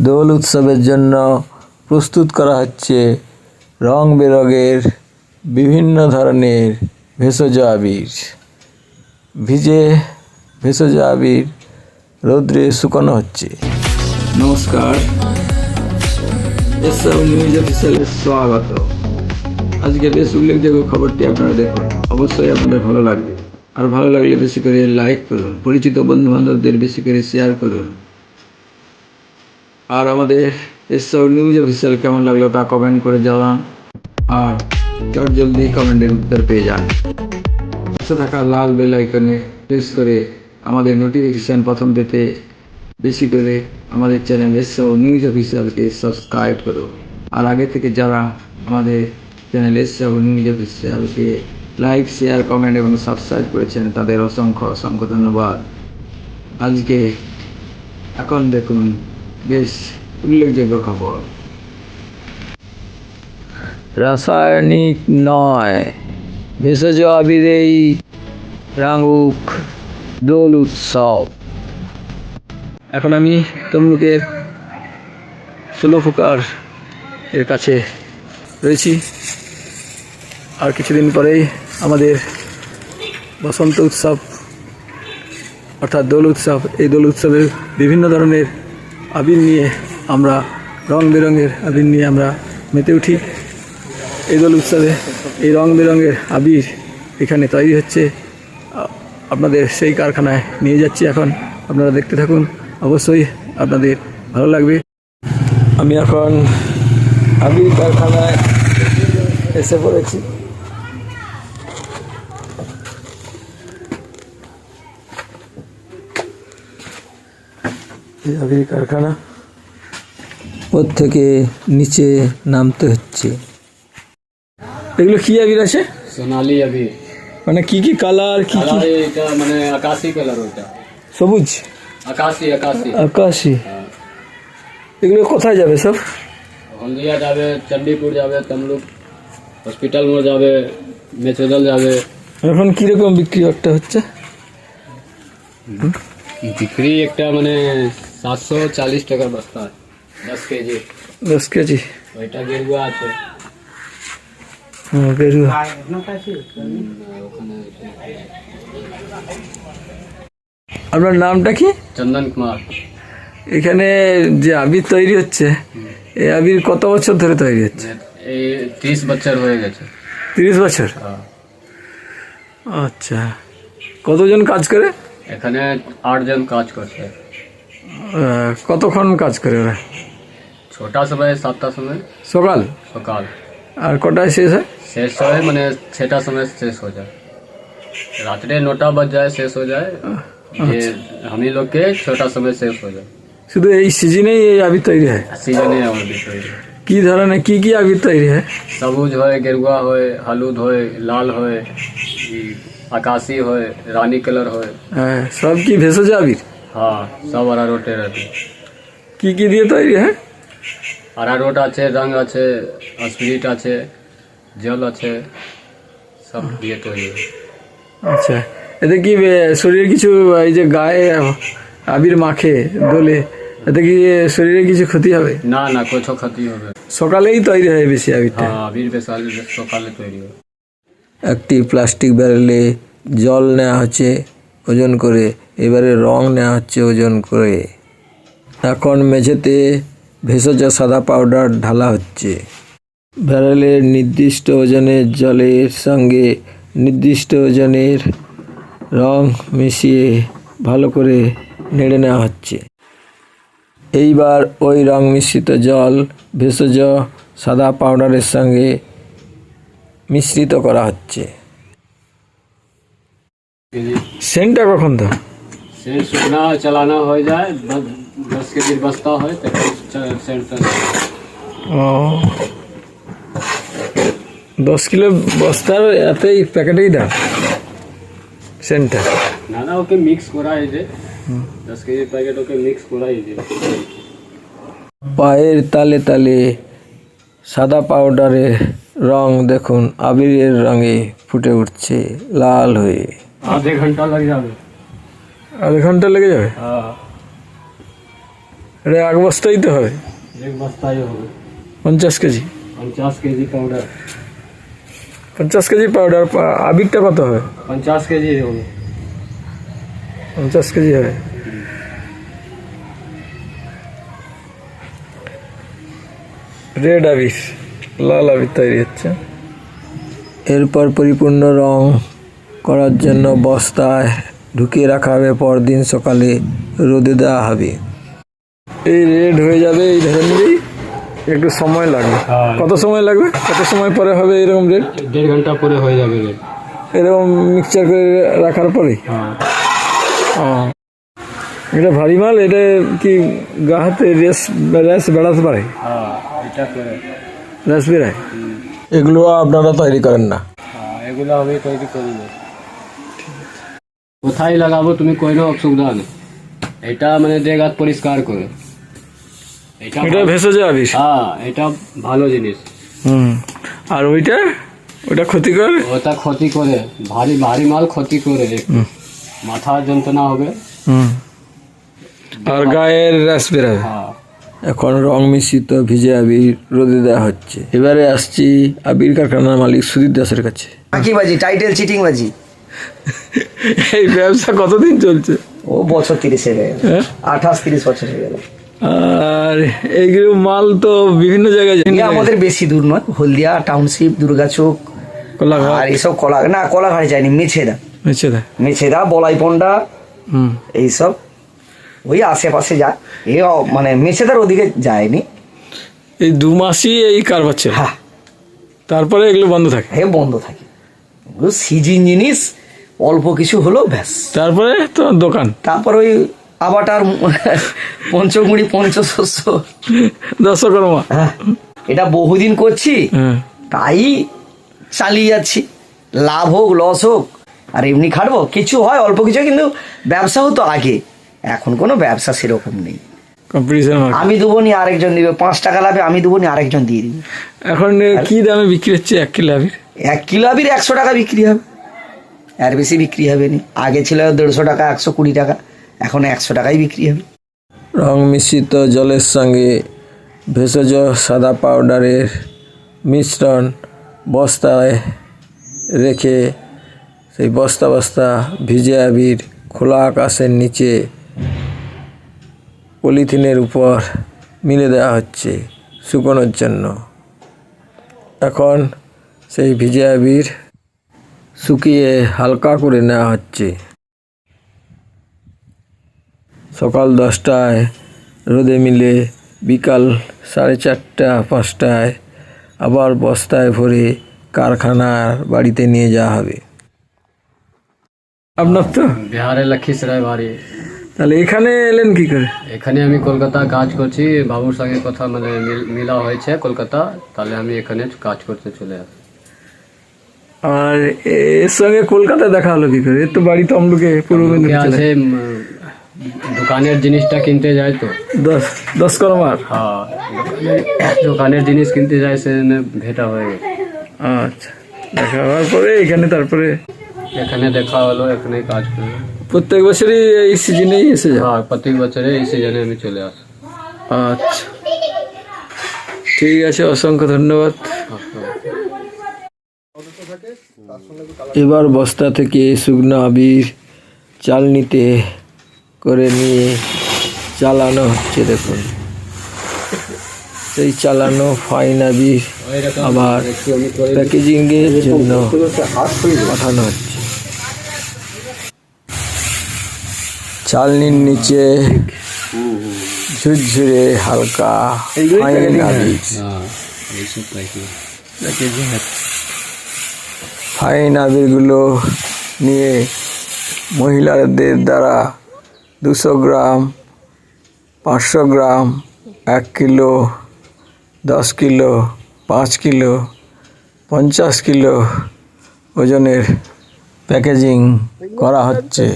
দোল উৎসবের জন্য প্রস্তুত করা হচ্ছে রং বেরঙের বিভিন্ন ধরনের ভেষজ আবির। ভিজে ভেষজ আবির রৌদ্রে শুকানো হচ্ছে। নমস্কার। নিউজ স্বাগত। আজকে বেশ উল্লেখযোগ্য খবরটি আপনারা দেখুন। অবশ্যই আপনাদের ভালো লাগবে। আর ভালো লাগলে বেশি করে লাইক করুন, পরিচিত বন্ধু বান্ধবদের বেশি করে শেয়ার করুন। আর আমাদের নিউজ অফিসিয়াল কেমন লাগল তা কমেন্ট করে জানান। আর চট জলদি কমেন্টের উত্তর পেয়ে যান। থাকা লাল বেল আইকনে প্রেস করে আমাদের নোটিফিকেশান প্রথম পেতে বেশি করে আমাদের চ্যানেল এসব নিউজ অফিসিয়ালকে সাবস্ক্রাইব করুন আর আগে থেকে যারা আমাদের চ্যানেল এসব নিউজ অফিসিয়ালকে লাইক শেয়ার কমেন্ট এবং সাবস্ক্রাইব করেছেন, তাদের অসংখ্য অসংখ্য ধন্যবাদ। আজকে এখন দেখুন বেশ উল্লেখযোগ্য খবর। রাসায়নিক নয়, ভেষজ আবিরেই রাঙুক দোল উৎসব। এখন আমি তমলুকের ষোলো ফুকার এর কাছে রয়েছি। আর কিছুদিন পরেই আমাদের বসন্ত উৎসব, অর্থাৎ দোল উৎসব, এই দোল উৎসবে বিভিন্ন ধরনের আবির নিয়ে আমরা রং বেরঙের আবির নিয়ে আমরা মেতে উঠি। এই দোল উৎসবে এই রং বেরঙের আবির এখানে তৈরি হচ্ছে। আপনাদের সেই কারখানায় নিয়ে যাচ্ছি এখন। আপনারা দেখতে থাকুন। অবশ্যই আপনাদের ভালো লাগবে। আমি এখন আবির কারখানায় এসে পড়েছি। আবির কারখানা। ওর থেকে নিচে নামতে হচ্ছে। এগুলো কি আবির আছে? সোনালি আবির। মানে কি কি কালার কি কি? এটা মানে আকাশি কালার ওটা সবুজ? আকাশি আকাশি। আকাশি। এগুলো কোথায় যাবে সব? হলদিয়া যাবে চণ্ডীপুর যাবে তমলুক। হসপিটাল মোড় যাবে মেচেদল যাবে। এখন কীরকম বিক্রি একটা হচ্ছে? বিক্রি একটা মানে সাতশো চালিশ টাকা বস্তা দশ কেজি। দশ কেজি? ওইটা গেরুয়া আছে। বেরুয়া আপনার নামটা কি? চন্দন কুমার। এখানে যে আবির তৈরি হচ্ছে এই আবির কত বছর ধরে তৈরি হচ্ছে? এই ত্রিশ বছর হয়ে গেছে। তিরিশ বছর? হ্যাঁ। আচ্ছা। কতজন কাজ করে? এখানে আটজন কাজ করছে। কতক্ষণ কাজ করে ওরা ছোটা সময় সাতটা সময় সকাল সকাল আর কটায় শেষ হয় শেষ হয় মানে छठा समय शेष हो जाए रात्रि नौटा बज जाए शेष हो जाए ये हम ही लोग के छोटा समय शेष हो जाए শুধু এই সিজনেই এই আবির তৈরি হয় सीजन है और भी कोई কি ধরনের কি কি আবির তৈরি হয় सबूज होए गेरुआ होए हलूद होए लाल होए ई आकाशी होए रानी कलर होए হ্যাঁ, সব কি ভেষজ আবির হ্যাঁ সব আরারোটের আছে কি কি দিয়ে তৈরি হ্যাঁ? আরারোট আছে রং আছে স্পিরিট আছে জল আছে সব দিয়ে তৈরি। আচ্ছা এতে কি শরীরে কিছু এই যে গায়ে আবির মাখে দোলে এতে কি শরীরে কিছু ক্ষতি হবে? না না কোথাও ক্ষতি হবে সকালেই তৈরি হয় বেশি আবিরটা? হ্যাঁ, আবির বেশ সকালে তৈরি হয়। একটি প্লাস্টিক ব্যারেলে জল নেওয়া হচ্ছে ওজন করে এবারে রং নেওয়া হচ্ছে ওজন করে। এখন মেঝেতে ভেষজ সাদা পাউডার ঢালা হচ্ছে। ব্যারেলের নির্দিষ্ট ওজনের জলের সঙ্গে নির্দিষ্ট ওজনের রং মিশিয়ে ভালো করে নেড়ে নেওয়া হচ্ছে। এইবার ওই রং মিশ্রিত জল ভেষজ সাদা পাউডারের সঙ্গে মিশ্রিত করা হচ্ছে। সেন্টটা কখন তো? से सूखना चलाना हो जाए दस दस के दिन बस्ता हो तो च- सेंटर ও দশ কিলো বস্তার এতেই প্যাকেটেই দাও সেন্টটা না না ওকে মিক্স করা এই যে দশ কেজি প্যাকেট ওকে মিক্স করা এই যে পায়ের তালে তালে সাদা পাউডারের রং দেখুন আবিরের রঙে ফুটে উঠছে লাল হয়ে आधे घंटा लग जाए আধ ঘণ্টা লেগে যাবে? হ্যাঁ। এটা এক বস্তাই তো হবে এক পঞ্চাশ কেজি। পঞ্চাশ কেজি পাউডার পঞ্চাশ কেজি পাউডার আবিরটা কত হবে পঞ্চাশ কেজি হবে। পঞ্চাশ কেজি হবে। রেড আবির লাল আবির তৈরি হচ্ছে। এরপর পরিপূর্ণ রং করার জন্য বস্তায় ঢুকিয়ে রাখা হবে পরদিন সকালে রোদে দেওয়া হবে। এই রেড হয়ে যাবে এই ধরে একটু সময় লাগবে। হ্যাঁ, কত সময় লাগবে? কত সময় পরে হবে এরকম রেড? দেড় ঘণ্টা পরে হয়ে যাবে এরকম মিক্সচার করে রাখার পরে? হ্যাঁ। এটা ভারী মাল এটা কি গা হাতে রেস রেস বেড়াতে পারে? হ্যাঁ, রেস বেড়ায়? এগুলো আপনারা তৈরি করেন না? এগুলো আমি তৈরি করি না। কোথায় লাগাবো তুমি কোনো অসুবিধা নেই এটা মানে দেগাত পরিষ্কার করে। এটা এটা ভেসে যাবে হ্যাঁ এটা ভালো জিনিস। হুম। আর ওইটা? ওইটা ক্ষতিকর ওটা ক্ষতি করে। ভারী ভারী মাল ক্ষতি করে মাথা যন্ত্রণা হবে। হুম। আর গায়ের র্যাস বেরাবে হ্যাঁ। এখন রং মিশ্রিত ভিজে আবির রোদে দেওয়া হচ্ছে। এবারে আসছি আবির কারখানার মালিক সুদীপ দাসের কাছে। বাজি টাইটেল চিটিং বাজি। এই ব্যবসা কতদিন চলছে? ও বছর তিরিশ হয়ে গেল। হ্যাঁ? আঠাশ তিরিশ বছর হয়ে গেল। আর এইগুলো মাল তো বিভিন্ন জায়গায় আমাদের বেশি দূর নয় হলদিয়া টাউনশিপ দুর্গাচক কোলাঘাট। আর এইসব কলা না কলাঘাটে যায়নি মেছেদা। দেয় মেছেদা বলাইপন্ডা হুম। এইসব। ওই আশেপাশে যায়। এ মানে মেছেদার ওদিকে যায়নি। এই দু মাসই এই কারবার ছিল হ্যাঁ। তারপরে এগুলো বন্ধ থাকে? হে বন্ধ থাকে। সিজিন জিনিস অল্প কিছু হলো ব্যাস। তারপরে তো দোকান। তারপর ওই আবাটার পঞ্চমুড়ি পঞ্চশস্য। দশকর্মা হ্যাঁ এটা বহুদিন করছি হ্যাঁ। তাই চালিয়ে যাচ্ছি। লাভ হোক লস হোক আর এমনি খাটবো কিছু হয় অল্প কিছু কিন্তু ব্যবসা হতো আগে। এখন কোনো ব্যবসা সেরকম নেই। কম্পিটিশন আমি দেবো নি আরেকজন দিবে পাঁচ টাকা লাভে আমি দেবো নি আরেকজন দিয়ে দিবে। এখন কি দামে বিক্রি হচ্ছে এক কিলো আবির? এক কিলো আবির একশো টাকা বিক্রি হবে। আর বেশি বিক্রি হবে নি। আগে ছিল দেড়শো টাকা, একশো কুড়ি টাকা, এখন একশো টাকাই বিক্রি হবে। রং মিশ্রিত জলের সঙ্গে ভেষজ সাদা পাউডারের মিশ্রণ বস্তায় রেখে সেই বস্তা বস্তা ভিজে আবির খোলা আকাশের নিচে পলিথিনের উপর মিলে দেওয়া হচ্ছে শুকোনোর জন্য। এখন সেই ভিজে আবির শুকিয়ে হালকা করে নেওয়া হচ্ছে। সকাল দশটায় রোদে মিলে বিকাল সাড়ে চারটা পাঁচটায় আবার বস্তায় ভরে কারখানার বাড়িতে নিয়ে যাওয়া হবে। আপনার তো? বিহারে লক্ষীসরাই বাড়ি। তাহলে এখানে এলেন কি করে? এখানে আমি কলকাতা কাজ করছি বাবুর সঙ্গে কথা মানে মিল- মিলা হয়েছে কলকাতা তাহলে আমি এখানে কাজ করতে চলে আসি। আর এর সঙ্গে কলকাতায় দেখা হলো কি করে? এর তো বাড়ি তমলুকে পূর্ব দোকানের জিনিসটা কিনতে যায় তো। দশ দশ কর্মার হ্যাঁ দোকানের- জিনিস কিনতে যায় সে ভেটা হয়ে গেছে। আচ্ছা দেখা হওয়ার পরে এখানে তারপরে? এখানে দেখা হলো এখানে কাজ করি। প্রত্যেক বছরই এই সিজনেই এসে যায়? হ্যাঁ প্রত্যেক বছরে এই সিজনে আমি চলে আসি। আচ্ছা। ঠিক আছে অসংখ্য ধন্যবাদ। এবার বস্তা থেকে শুকনো আবির চালনিতে করে নিয়ে চালানো হচ্ছে দেখুন। সেই চালানো ফাইন আবির আবার প্যাকেজিংয়ের জন্য পাঠানো হচ্ছে। চালনির নিচে ঝুরঝুরে হালকা ফাইন আবির। হ্যাঁ প্যাকেজিং হচ্ছে ফাইন আবিরগুলো নিয়ে মহিলাদের দ্বারা দুশো গ্রাম, পাঁচশো গ্রাম, এক কিলো, দশ কিলো, পাঁচ কিলো, পঞ্চাশ কিলো ওজনের প্যাকেজিং করা হচ্ছে।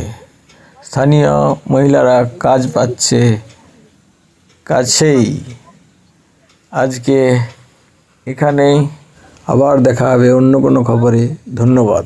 স্থানীয় মহিলারা কাজ পাচ্ছে কাছেই। আজকে এখানেই আবার দেখা হবে অন্য কোনো খবরে। ধন্যবাদ।